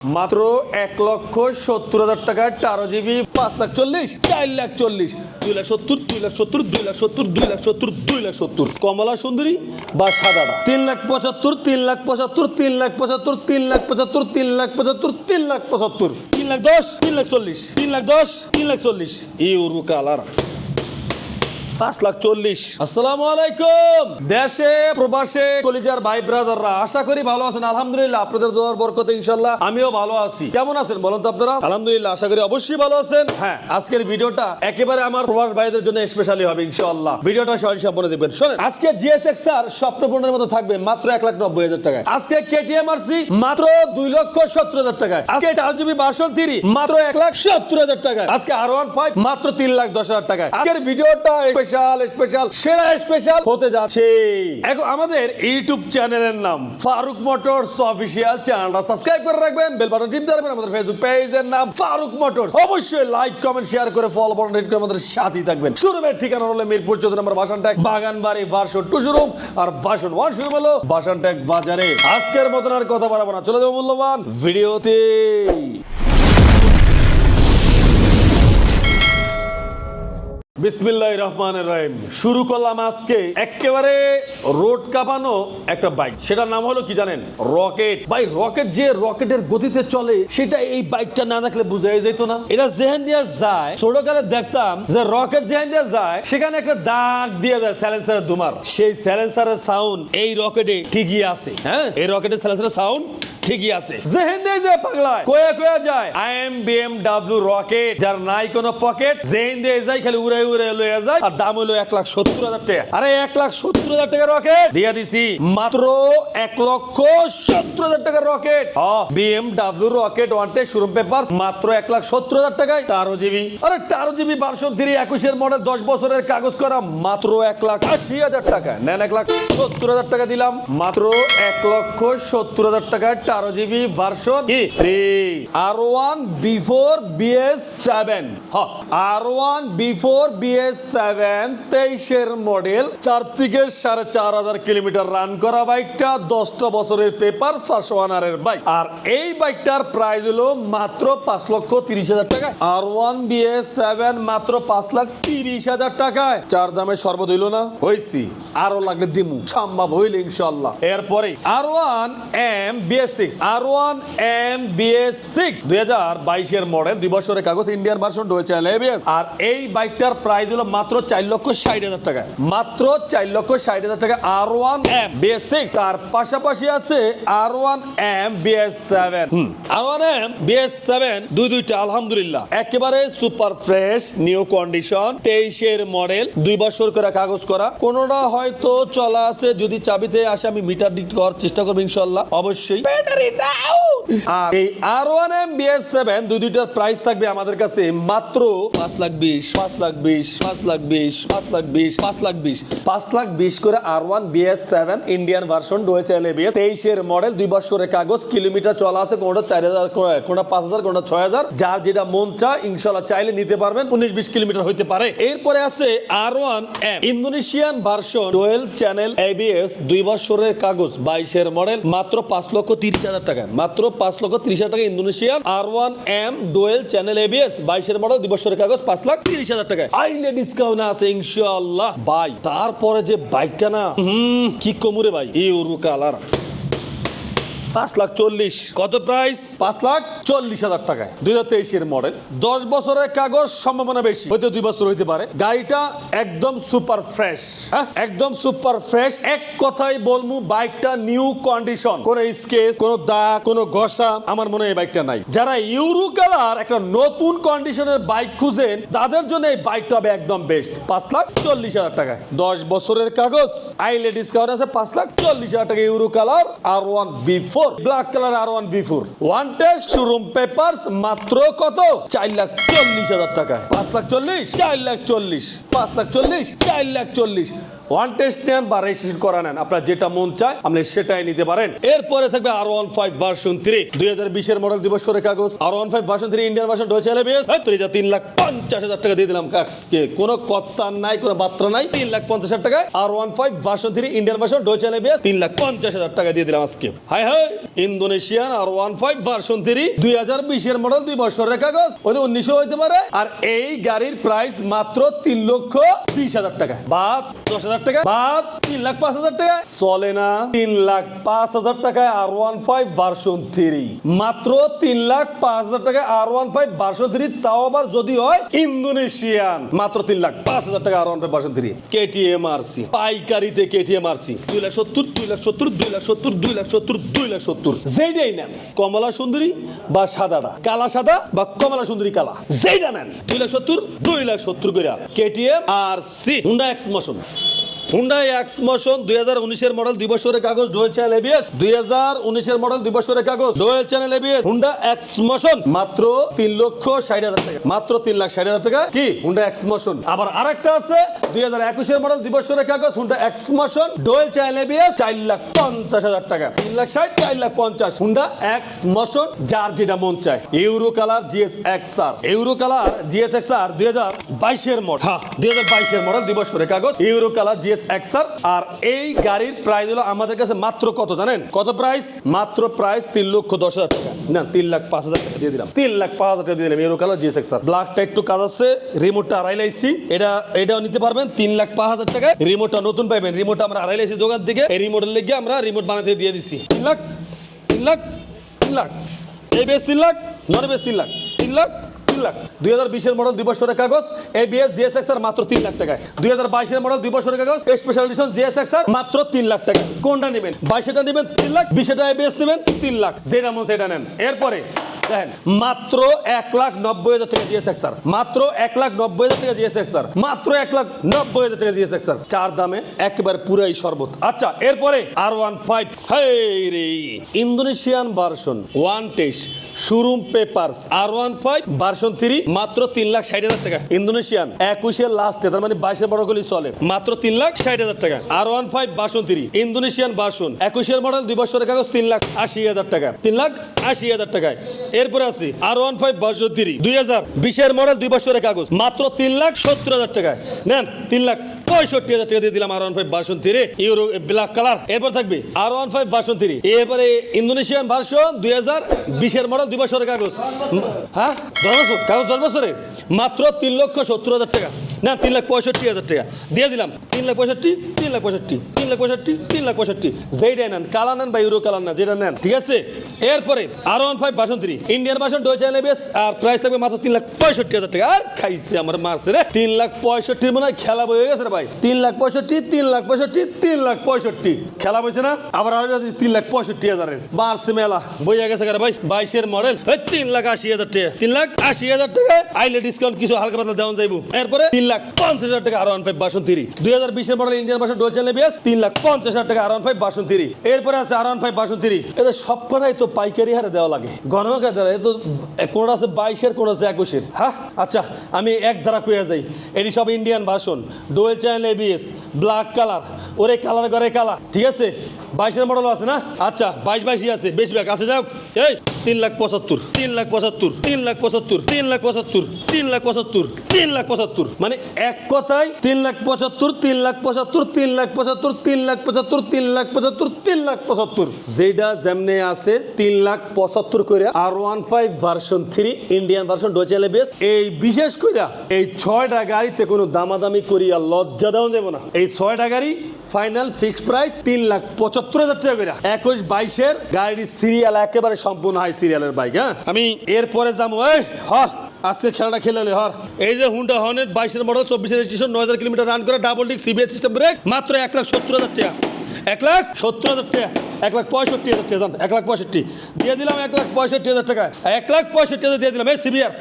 মাত্র এক লক্ষ সত্তর হাজার টাকায় তেরো জিবি পাঁচ লাখ চল্লিশ চার লাখ চল্লিশ দুই লাখ সত্তর দুই লাখ সত্তর দুই লাখ সত্তর দুই লাখ সত্তর দুই লাখ সত্তর কমলা সুন্দরী বা সাদাটা তিন লাখ পঁচাত্তর তিন লাখ পঁচাত্তর তিন লাখ পঁচাত্তর তিন লাখ পঁচাত্তর তিন লাখ পঁচাত্তর তিন লাখ পঁচাত্তর তিন লাখ দশ তিন লাখ চল্লিশ তিন লাখ দশ তিন লাখ চল্লিশ ইউরো কালার পাঁচ লাখ চল্লিশ। আসসালামু আলাইকুম। দেশে, প্রবাসে, কলিজার ভাই ব্রাদাররা, আশা করি ভালো আছেন, আলহামদুলিল্লাহ, আপনাদের দোয়ার বরকতে ইনশাল্লাহ আমিও ভালো আছি। কেমন আছেন বলুন তো আপনারা? আলহামদুলিল্লাহ, আশা করি অবশ্যই ভালো আছেন। হ্যাঁ আজকের ভিডিওটা একেবারে আমার প্রবাস ভাইদের জন্য স্পেশালি হবে ইনশাল্লাহ ভিডিওটা সহজ সম্পন্ন দেখবেন। শোনেন, আজকে জিএসএক্স আর স্বপ্নপূর্ণের মতো থাকবে মাত্র এক লাখ নব্বই হাজার টাকায়। আজকে কেটিএম আরসি মাত্র দুই লক্ষ সত্তর হাজার টাকায়। আজকে চার জিবি বাসন থ্রি মাত্র এক লাখ সত্তর হাজার টাকায়। আজকে আর ওয়ান ফাইভ মাত্র তিন লাখ দশ হাজার টাকায়। আজকের ভিডিওটা স্পেশাল স্পেশাল সেরা স্পেশাল হতে যাচ্ছে। এখন আমাদের ইউটিউব চ্যানেলের নাম ফারুক মোটরস অফিসিয়াল চ্যানেলটা সাবস্ক্রাইব করে রাখবেন। বেল বাটন টিপতে রাখবেন। আমাদের ফেসবুক পেজের নাম ফারুক মোটরস অবশ্যই লাইক কমেন্ট শেয়ার করে ফলো বাটন হিট করে আমাদের সাথেই থাকবেন। শুরুমের ঠিকানা হলো মিরপুর চৌধুরী নম্বর বাসান বাগানবাড়ি, ভার্সন টু শোরুম আর ভার্সন ওয়ান শুরু হলো বাসান বাজারে। আজকের মতন আর কথা বাড়াবো না। চলে যাব মূল্যবান ভিডিওতে। বিসমিল্লাহ রহমান রহিম। শুরু করলাম আজকে একেবারে রোড কাঁপানো একটা বাইক সেটার নাম হলো কি জানেন? রকেট। ভাই, রকেট যে রকেটের গতিতে চলে, সেটা এই বাইকটা না দেখলে বুঝাই যেত না। এটা জেহেন দিয়ে যায়, ছোটকালে দেখতাম যে রকেট জেহেন দিয়ে যায়, সেখানে একটা দাগ দিয়ে যায় স্যালেন্সারের দুমার। সেই স্যালেন্সারের সাউন্ড এই রকেটে ঠিকই আছে। হ্যাঁ? এই রকেটের স্যালেন্সারের সাউন্ড ঠিকই আছে। জেহেন দিয়ে যায় পাগলায় যায় আই এম রকেট যার নাই কোনো পকেট জেহেন দিয়ে যায়, খালি উড়ে উড়ে লয়ে যায়, আর দাম হলো এক লাখ সত্তর হাজার টাকা। আরে এক লাখ সত্তর হাজার টাকা রকেট দিয়ে দিছি মাত্র এক লক্ষ সত্তর হাজার রকেট রকেট ওয়ান্টে শোরুম পেপার মাত্র এক লাখ সত্তর হাজার টাকায়। তেরো জিবি। আরে তেরো জিবি বারোশো থ্রি একুশের মডেল দশ বছরের কাগজ করা, মাত্র এক লাখ আশি হাজার টাকা নেন এক লাখ সত্তর হাজার টাকা দিলাম, মাত্র এক লক্ষ সত্তর হাজার টাকায়। তেরো GB version three R one before BS seven R one before BS seven তেইশের মডেল চার থেকে সাড়ে চার হাজার কিলোমিটার রান করা বাইকটা দশটা বছরের পেপার ফার্স্ট ওয়ানারের বাইক আর এই বাইকটার প্রাইস হলো মাত্র পাঁচ লক্ষ তিরিশ হাজার টাকা আর ওয়ান বিএস সেভেন মাত্র পাঁচ লাখ তিরিশ হাজার টাকায়। চার দামে সর্বত হইল না? হয়েছি আরও লাগলে দিমু। সম্ভব হইলে ইনশাল্লাহ এরপরে R one M BS M BS six model দুই বছরের দুই দুইটা, আলহামদুলিল্লাহ। একেবারে সুপার ফ্রেশ নিউ কন্ডিশন তেইশের মডেল দুই বছর করে কাগজ করা। কোনোটা হয়তো চলা আছে, যদি চাবিতে আসে, আমি মিটার করার চেষ্টা করব ইনশাল্লাহ। অবশ্যই। আর এই আর ওয়ান এম সেভেন দুই দুইটার প্রাইস থাকবে আমাদের কাছে মাত্র পাঁচ লাখ বিশ, পাঁচ লাখ বিশ, পাঁচ লাখ বিশ, পাঁচ লাখ বিশ, পাঁচ লাখ বিশ। পাঁচ লাখ বিশ করে R one seven Indian version রয়েছে তেইশের মডেল দুই বছরের কাগজ কিলোমিটার চলা আছে, কোনটা চার হাজার, কোনটা পাঁচ হাজার, কোনটা ছয় হাজার। যার যেটা মন চা ইনশাল্লাহ চাইলে নিতে পারবেন, উনিশ বিশ কিলোমিটার হইতে পারে। এরপরে আছে R one M Indonesian version dual channel ABS দুই বছরের কাগজ, বাইশের মডেল মাত্র পাঁচ লক্ষ তিরিশ হাজার টাকা। মাত্র পাঁচ লক্ষ ত্রিশ হাজার টাকা Indonesian R one M dual channel ABS বাইশের মডেল দিবসের কাগজ, পাঁচ লাখ তিরিশ হাজার টাকা আইলে ডিসকাউন্ট আছে, ইনশাআল্লাহ। বাই তারপরে যে বাইকটা না কি কমুরে ভাই? Euro colour. পাঁচ লাখ চল্লিশ। কত প্রাইস পাঁচ লাখ চল্লিশ হাজার টাকায়। দুই হাজার তেইশের মডেল দশ বছরের কাগজ সম্ভাবনা বেশি। হয়তো দুই বছর হইতে পারে। গাড়িটা একদম সুপার ফ্রেশ হ্যাঁ? একদম সুপার ফ্রেশ এক কথাই বলমু বাইকটা নিউ কন্ডিশন কোন স্কেচ কোন দাগ কোন ঘষা আমার মনে হয় এই বাইকটা নাই। যারা ইউরো কালার একটা নতুন কন্ডিশনের বাইক খুঁজেন তাদের জন্য এই বাইকটা হবে একদম বেস্ট পাঁচ লাখ চল্লিশ হাজার টাকায়। দশ বছরের কাগজ আইলে ডিসকাউন্ট আছে পাঁচ লাখ চল্লিশ হাজার টাকা euro colour R one B four black colour R one B four one test showroom papers মাত্র কত? চার লাখ চল্লিশ হাজার টাকায়। পাঁচ লাখ চল্লিশ? চার লাখ চল্লিশ। পাঁচ লাখ চল্লিশ? চার লাখ চল্লিশ। ওয়ান টেস্ট নেন বা রেজিস্ট্রেশন করা নেন। আপনার যেটা মন চায় আপনি সেটাই নিতে পারেন। এরপরে থাকবে R one five version three দুই হাজার বিশের মডেল দিবস সরে কাগজ। R one five version three Indian version ডোয়ে চাইলে বেশ তিন লাখ পঞ্চাশ হাজার টাকা দিয়ে দিলাম কাকসকে কোনো কথা নাই কোনো বার্তা নাই। তিন লাখ পঞ্চাশ হাজার টাকা R one five version three Indian version চাইলে বেশ তিন লাখ পঞ্চাশ হাজার টাকা দিয়ে দিলাম আজকে। Hi hi. Indonesian R one five version three, দুই হাজার বিশের মডেল দুই বছরের কাগজ। ওই উনিশশো হইতে পারে। আর এই গাড়ির প্রাইস মাত্র তিন লক্ষ বিশ হাজার টাকা। বাদ দশ হাজার টাকা, বাদ তিন লাখ পাঁচ হাজার টাকা। চলে না, তিন লাখ পাঁচ হাজার টাকায় R one five version three. মাত্র তিন লাখ পাঁচ হাজার টাকায় R one five version three, তাও আবার যদি হয় ইন্দোনেশিয়ান। মাত্র তিন লাখ পাঁচ হাজার টাকা R one five version three. KTM R C পাইকারিতে কেটিএম আর সি দুই লাখ সত্তর, দুই লাখ সত্তর, দুই লাখ সত্তর, দুই লাখ সত্তর, দুই লাখ সত্তর। যেইটাই নেন, কমলা সুন্দরী বা সাদাটা। কালা সাদা বা কমলা সুন্দরী কালা। যেইটা নেন, দুই লাখ সত্তর, দুই লাখ সত্তর করে KTM R C Honda X motion Hyundai X motion দুই হাজার উনিশের মডেল দুই বছরের কাগজ ডোয়েল চ্যানেল এবিএস দুই হাজার উনিশের মডেল দুই বছরের কাগজ dual channel ABS Honda X motion মাত্র তিন লক্ষ ষাট হাজার টাকা। মাত্র তিন লাখ ষাট হাজার টাকা। কি? হুন্ডা এক্স মোশন আবার আরেকটা আছে, দুই হাজার একুশের মডেল দুই বছরের কাগজ Honda X motion dual channel ABS চার লাখ পঞ্চাশ হাজার টাকা। তিন লাখ ষাট, চার লাখ পঞ্চাশ। হুন্ডা এক্স মোশন যার যেটা মন চায়। Euro colour GS X R euro colour GS X R দুই হাজার বাইশের মডেল হ্যাঁ দুই হাজার বাইশের মডেল দুই বছরের কাগজ। Euro colour GS X R আর এই গাড়ির প্রাইস হলো আমাদের কাছে মাত্র কত জানেন? কত প্রাইস মাত্র প্রাইস তিন লক্ষ দশ হাজার টাকা। না, তিন লাখ পাঁচ হাজার টাকা দিয়ে দিলাম। তিন লাখ পাঁচ হাজার টাকা দিয়ে দিলাম। ইউরো কালার জিএস এক্সার ব্ল্যাকটা একটু কাজ আছে রিমোটটা আড়াই লাইছি। এটা, এটাও নিতে পারবেন তিন লাখ পাঁচ হাজার টাকায়। রিমোটটা নতুন পাইবেন। রিমোটটা আমরা আড়াই লাইছি দোকান থেকে। এই রিমোটের লেগে আমরা রিমোট বানাতে দিয়ে দিছি। তিন লাখ তিন লাখ তিন লাখ। এই বেশ তিন লাখ নন বেশ তিন লাখ। তিন লাখ লাখ। দুই হাজার বিশের মডেল দুই বছরের কাগজ এবিএস জিএসএক্স আর মাত্র তিন লাখ টাকায়। দুই হাজার বাইশের মডেল দুই বছরের কাগজ স্পেশাল এডিশন জিএসএক্স আর মাত্র তিন লাখ টাকা কোনটা নেবেন? বাইশেটা নেবেন তিন লাখ, বিশেটা এবিএস নেবেন তিন লাখ। যেটা মন সেটা নেন। এরপরে মাত্র এক লাখ নব্বই হাজার টাকা জিএসএক্স আর মাত্র এক লাখ নব্বই হাজার টাকা জিএসএক্স আর মাত্র এক লাখ নব্বই হাজার টাকা জিএসএক্স আর চার দামে একেবারে পুরাই শরবত। আচ্ছা এরপরে আর ওয়ান ফাইভ। রে! Indonesian version, one test, showroom papers R one five, version three, মাত্র তিন লাখ ষাট হাজার টাকা। ইন্দোনেশিয়ান একুশের লাস্টে, তার মানে বাইশের বড় গুলি চলে। মাত্র তিন লাখ ষাট হাজার টাকা। R one five, version three, Indonesian version, একুশের মডেল দুই বছরের কাগজ তিন লাখ আশি হাজার টাকা। তিন লাখ আশি হাজার টাকায়। এরপরে আছে R one five version three দুই হাজার বিশের মডেল দুই বছরের কাগজ, মাত্র তিন লাখ সত্তর হাজার টাকায়। নেন, তিন লাখ পঁয়ষট্টি হাজার টাকা দিয়ে দিলাম R one five version three euro black colour এরপর থাকবে R one five version three এরপরে ইন্দোনেশিয়ান ভার্সন দুই হাজার বিশের মডেল দুই বছরের কাগজ। হ্যাঁ দশ বছর কাগজ দশ বছরের। মাত্র তিন লক্ষ সত্তর হাজার টাকা। না তিন লাখ পঁয়ষট্টি হাজার টাকা দিয়ে দিলাম তিন লাখ পঁয়ষট্টি তিন লাখ পঁয়ষট্টি তিন লাখ পঁয়ষট্টি তিন লাখ পঁয়ষট্টি যেইটাই নেন কালা নেন বা ইউরো কালার না যেটা নেন ঠিক আছে এরপরে R one five version three Indian version ডোয়েচ এলএবিএস আর প্রাইস থাকবে মাত্র তিন লাখ পঁয়ষট্টি হাজার টাকা আর খাইছে আমার মারছে রে তিন লাখ পঁয়ষট্টির মনে হয় খেলা বই হয়ে গেছে রে ভাই তিন লাখ পঁয়ষট্টি তিন লাখ পঁয়ষট্টি তিন লাখ পঁয়ষট্টি খেলা বইছে না আবার আর তিন লাখ পঁয়ষট্টি হাজারের মারছে মেলা বইয়া গেছে ভাই বাইশের মডেল তিন লাখ আশি হাজার টাকা তিন লাখ আশি হাজার টাকা আইলে ডিসকাউন্ট কিছু হালকা পাতলা দেওয়া যাইবো এরপরে তিন লাখ পঞ্চাশ হাজার টাকা R one five version three দুই হাজার বিশের মডেল ইন্ডিয়ান ভাষা ডোল চ্যানেল বিএস তিন লাখ পঞ্চাশ হাজার টাকা R one five version three এরপরে আছে R one five version three এদের সব কটাই তো পাইকারি হারে দেওয়া লাগে। গণমাকে দেওয়া এ তো আছে বাইশের, কোনটা আছে একুশের। হ্যাঁ? আচ্ছা আমি এক ধারা কইয়া যাই। এটি সব Indian version dual channel ABS black colour ওরে কালার করে কালা ঠিক আছে? বাইশের মডেল আছে না আচ্ছা বাইশ বাইশই আছে বেশি ব্যাগ আছে যাও এই তিন লাখ পঁচাত্তর তিন লাখ পঁচাত্তর তিন লাখ পঁচাত্তর তিন লাখ পঁচাত্তর তিন লাখ পঁচাত্তর তিন লাখ পঁচাত্তর মানে এক কথায় তিন লাখ পঁচাত্তর তিন লাখ পঁচাত্তর তিন লাখ পঁচাত্তর তিন লাখ পঁচাত্তর তিন লাখ পঁচাত্তর তিন লাখ পঁচাত্তর যেটা যেমনে আছে তিন লাখ পঁচাত্তর করে R one five version three Indian version ডোচেলে বেস এই বিশেষ কইরা এই ছয়টা গাড়িতে কোনো দামাদামি করিয়া লজ্জা দেওয়া যাবে না এই ছয়টা গাড়ি ফাইনাল ফিক্সড প্রাইস তিন লাখ পঁচাত্তর হাজার টাকা করে। একুশ বাইশের গাড়ির সিরিয়াল একেবারে সম্পূর্ণ হাই সিরিয়ালের বাইক হ্যাঁ? আমি এরপরে যাব, এই, হর, আজকে খেলাটা খেলে হর। এই যে হুন্ডা হর্নেট বাইশের মডেল চব্বিশের রেজিস্ট্রেশন নয় হাজার কিলোমিটার রান করে double disc CBS system brake মাত্র এক লাখ সত্তর হাজার টাকা। এক লাখ সত্তর হাজার টাকা, এক লাখ পঁয়ষট্টি হাজার টাকা এক লাখ পঁয়ষট্টি। দিয়ে দিলাম এক লাখ পঁয়ষট্টি হাজার টাকা এক লাখ পঁয়ষট্টি হাজার দিয়ে দিলাম, এই সিবিআর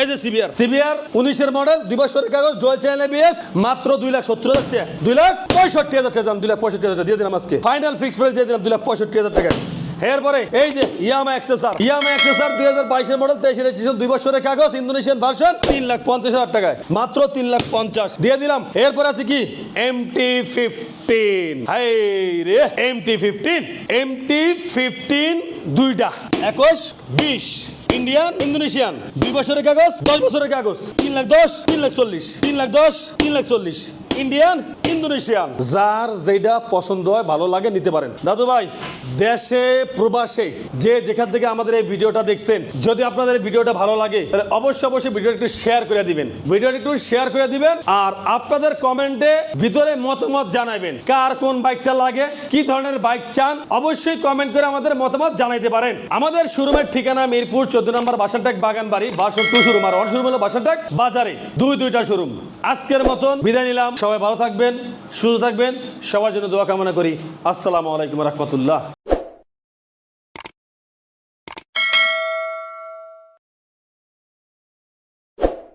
এই যে সিবিআর। সিবিআর উনিশের মডেল, দুই বছরের কাগজ, জয় চ্যানেল বিএস মাত্র দুই লাখ সত্তর হাজার দুই লাখ পঁয়ষট্টি হাজার টাকা দুই লাখ পঁয়ষট্টি হাজার দিয়ে দিলাম আজকে। ফাইনাল ফিক্স প্রাইস দিয়ে দিলাম দুই লাখ পঁয়ষট্টি হাজার টাকা। এরপরে এই যে ইয়ামা এক্সেসার ইয়ামা এক্সেসার দুই হাজার বাইশের মডেল তেইশের রেজিস্ট্রেশন দুই বছরের কাগজ, ইন্দোনেশিয়ান ভার্সন তিন লাখ পঞ্চাশ হাজার টাকায়। মাত্র তিন লাখ পঞ্চাশ। দিয়ে দিলাম। এরপর আছে কি? এম টি ফিফটিন হাই রে M T fifteen M T fifteen দুইটা। একুশ, বিশ। Indian, Indonesian. দুই বছরের কাগজ, দশ বছরের কাগজ। তিন লাখ দশ, তিন লাখ চল্লিশ। তিন লাখ দশ, তিন লাখ চল্লিশ। ইন্ডিয়ান ইন্দোনেশিয়ান যার যেটা পছন্দ হয়, ভালো লাগে, নিতে পারেন। দাদু ভাই, দেশে, প্রবাসে, যে যেখান থেকে আমাদের এই ভিডিওটা দেখছেন, যদি আপনাদের ভিডিওটা ভালো লাগে, তাহলে অবশ্যই অবশ্যই ভিডিওটা একটু শেয়ার করে দিবেন। ভিডিওটা একটু শেয়ার করে দিবেন আর আপনাদের কমেন্টে ভিতরে মতামত জানাবেন। কার কোন বাইকটা লাগে, কি ধরনের বাইক চান, অবশ্যই কমেন্ট করে আমাদের মতামত জানাইতে পারেন। আমাদের শোরুমের ঠিকানা মিরপুর, চোদ্দ নম্বর বাসানটাক বাগান বাড়ি বাসন two showroom R one showroom হলো বাসানটাক বাজারে। দুই, দুইটা শোরুম। আজকের মতন বিদায় নিলাম। সবাই ভালো থাকবেন সুস্থ থাকবেন সবার জন্য দোয়া কামনা করি। আসসালামু আলাইকুম রহমতুল্লাহ।